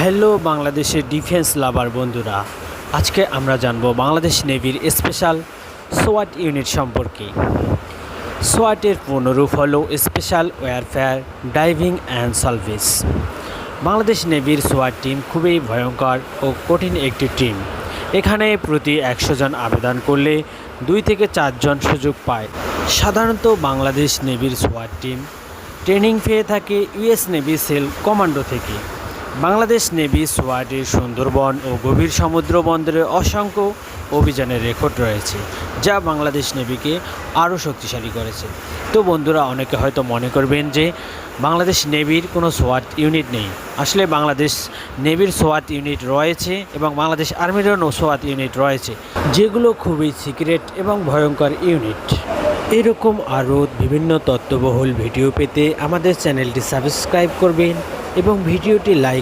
Hello বাংলাদেশের defence লাভার বন্ধুরা। আজকে আমরা জানব বাংলাদেশ নেভির স্পেশাল সোয়াট ইউনিট সম্পর্কে। সোয়াটের পূর্ণরূপ হল special warfare diving and service Bangladesh নেভির সোয়াট টিম খুবই ভয়ঙ্কর ও কঠিন একটি টিম এখানে প্রতি একশো জন আবেদন করলে দুই থেকে চারজন সুযোগ পায়। সাধারণত বাংলাদেশ নেভির সোয়াট টিম ট্রেনিং পেয়ে থাকে ইউএস নেভি সেল কমান্ডো থেকে। বাংলাদেশ নেভি সোয়াটের সুন্দরবন ও গভীর সমুদ্র বন্দরে অসংখ্য অভিযানের রেকর্ড রয়েছে, যা বাংলাদেশ নেভিকে আরও শক্তিশালী করেছে। তো বন্ধুরা, অনেকে হয়তো মনে করবেন যে বাংলাদেশ নেভির কোনো সোয়াট ইউনিট নেই। আসলে বাংলাদেশ নেভির সোয়াট ইউনিট রয়েছে এবং বাংলাদেশ আর্মিরও সোয়াট ইউনিট রয়েছে, যেগুলো খুবই সিক্রেট এবং ভয়ঙ্কর ইউনিট। এরকম আরও বিভিন্ন তত্ত্ববহুল ভিডিও পেতে আমাদের চ্যানেলটি সাবস্ক্রাইব করবেন এবং ভিডিওটি লাইক